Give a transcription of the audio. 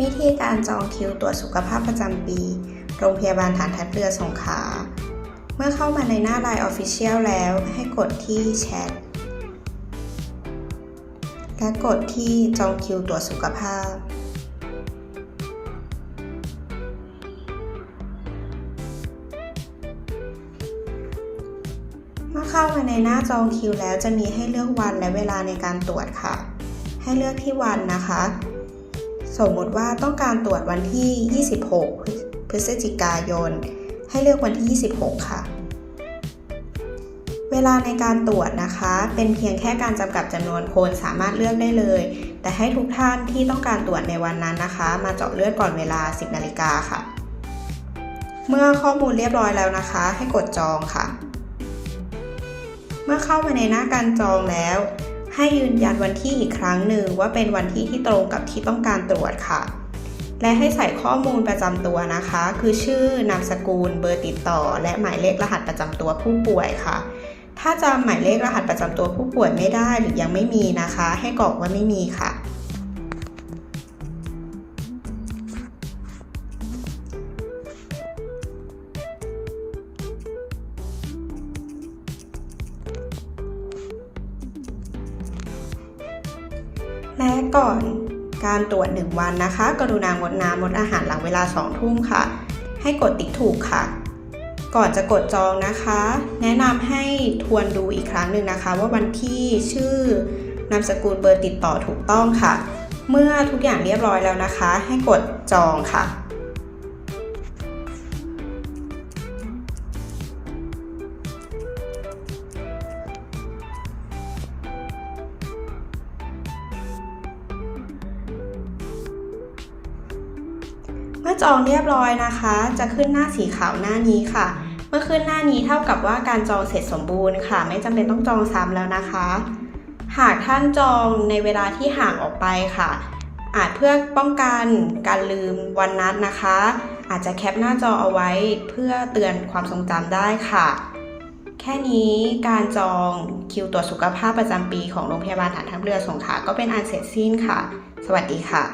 วิธีการจองคิวตรวจสุขภาพประจำปี โรงพยาบาลฐานทัพเรือสงขลา เมื่อเข้ามาในหน้า Line Official แล้วให้กดที่แชทและกดที่จองคิวตรวจสุขภาพ เมื่อเข้ามาในหน้าจองคิวแล้วจะมีให้เลือกวันและเวลาในการตรวจค่ะ ให้เลือกที่วันนะคะ สมมติว่าต้องการตรวจวันที่ 26 พฤศจิกายน ให้เลือกวันที่ 26 ค่ะ เวลาในการตรวจนะคะ เป็นเพียงแค่การจำกัดจำนวนคนสามารถเลือกได้เลย แต่ให้ทุกท่านที่ต้องการตรวจในวันนั้นนะคะ มาเจาะเลือดก่อนเวลา 10 นาฬิกาค่ะ เมื่อข้อมูลเรียบร้อยแล้วนะคะ ให้กดจองค่ะ เมื่อเข้ามาในหน้าการจองแล้ว ให้ยืนยันวันที่อีกครั้งหนึ่งว่าเป็นวันที่ที่ตรงกับที่ต้องการตรวจค่ะ และให้ใส่ข้อมูลประจำตัวนะคะ คือชื่อนามสกุล เบอร์ติดต่อ และหมายเลขรหัสประจำตัวผู้ป่วยค่ะ ถ้าจำหมายเลขรหัสประจำตัวผู้ป่วยไม่ได้หรือยังไม่มีนะคะ ให้กรอกว่าไม่มีค่ะ และก่อนการตรวจ 1 วันนะคะ กรุณางดน้ำงดอาหารหลังเวลา 2 ทุ่มค่ะ ให้กดติ๊กถูกค่ะ ก่อนจะกดจองนะคะ แนะนำให้ทวนดูอีกครั้งหนึ่งนะคะ ว่าวันที่ชื่อนามสกุลเบอร์ติดต่อถูกต้องค่ะ เมื่อทุกอย่างเรียบร้อยแล้วนะคะ ให้กดจองค่ะ เมื่อจองเรียบร้อยนะคะ จะขึ้นหน้าสีขาวหน้านี้ค่ะ เมื่อขึ้นหน้านี้เท่ากับว่าการจองเสร็จสมบูรณ์ค่ะ ไม่จำเป็นต้องจองซ้ำแล้วนะคะ หากท่านจองในเวลาที่ห่างออกไปค่ะ อาจเพื่อป้องกันการลืมวันนัดนะคะ อาจจะแคปหน้าจอเอาไว้เพื่อเตือนความทรงจำได้ค่ะแค่นี้การจองคิวตรวจสุขภาพประจำปีของโรงพยาบาลฐานทัพเรือสงขลาก็เป็นอันเสร็จสิ้นค่ะ สวัสดีค่ะ